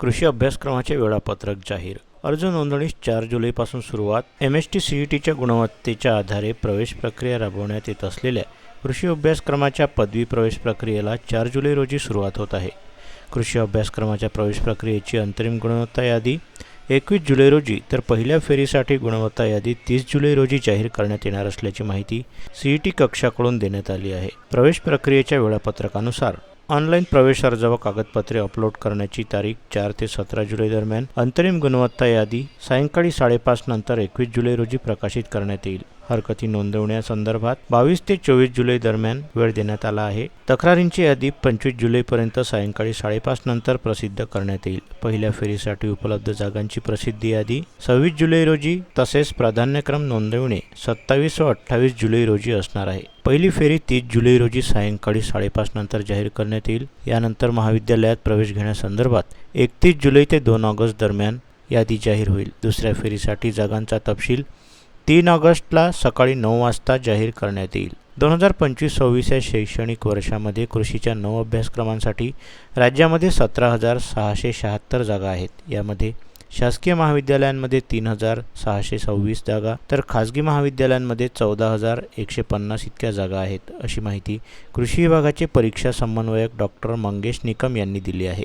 कृषी अभ्यासक्रमाचे वेळापत्रक जाहीर. अर्ज नोंदणीस चार जुलैपासून सुरुवात M S T C E टीच्या गुणवत्तेच्या आधारे प्रवेश प्रक्रिया राबवण्यात येत असलेल्या कृषी अभ्यासक्रमाच्या पदवी प्रवेश प्रक्रियेला चार जुलै रोजी सुरुवात होत आहे. कृषी अभ्यासक्रमाच्या प्रवेश प्रक्रियेची अंतरिम गुणवत्ता यादी एकवीस जुलै रोजी तर पहिल्या फेरीसाठी गुणवत्ता यादी तीस जुलै रोजी जाहीर करण्यात येणार असल्याची माहिती सी ई टी कक्षाकडून देण्यात आली आहे. प्रवेश प्रक्रियेच्या वेळापत्रकानुसार ऑनलाईन प्रवेश अर्ज व कागदपत्रे अपलोड करण्याची तारीख चार ते सतरा जुलै दरम्यान अंतरिम गुणवत्ता यादी सायंकाळी साडेपाच नंतर एकवीस जुलै रोजी प्रकाशित करण्यात येईल. हरकती नोंदवण्यासंदर्भात बावीस ते चोवीस जुलै दरम्यान वेळ देण्यात आला आहे. तक्रारींची यादी पंचवीस जुलैपर्यंत सायंकाळी साडेपाच नंतर प्रसिद्ध करण्यात येईल. पहिल्या फेरीसाठी उपलब्ध जागांची प्रसिद्धी यादी सव्वीस जुलै रोजी तसेच प्राधान्यक्रम नोंदविणे सत्तावीस व अठ्ठावीस जुलै रोजी असणार आहे. पहिली फेरी तीस जुलै रोजी सायंकाळी साडेपाच नंतर जाहीर करण्यात येईल. यानंतर महाविद्यालयात प्रवेश घेण्यासंदर्भात एकतीस जुलै ते दोन ऑगस्ट दरम्यान यादी जाहीर होईल. दुसऱ्या फेरीसाठी जागांचा तपशील तीन ऑगस्टला सकाळी नऊ वाजता जाहीर करण्यात येईल. दोन हजार पंचवीस सव्वीस या शैक्षणिक वर्षामध्ये कृषीच्या नऊ अभ्यासक्रमांसाठी राज्यामध्ये सतरा हजार सहाशे शहात्तर जागा आहेत. यामध्ये शासकीय महाविद्यालयांमध्ये तीन हजार सहाशे सव्वीस जागा तर खाजगी महाविद्यालयांमध्ये चौदा हजार एकशे पन्नास इतक्या जागा आहेत अशी माहिती कृषी विभागाचे परीक्षा समन्वयक डॉक्टर मंगेश निकम यांनी दिली आहे.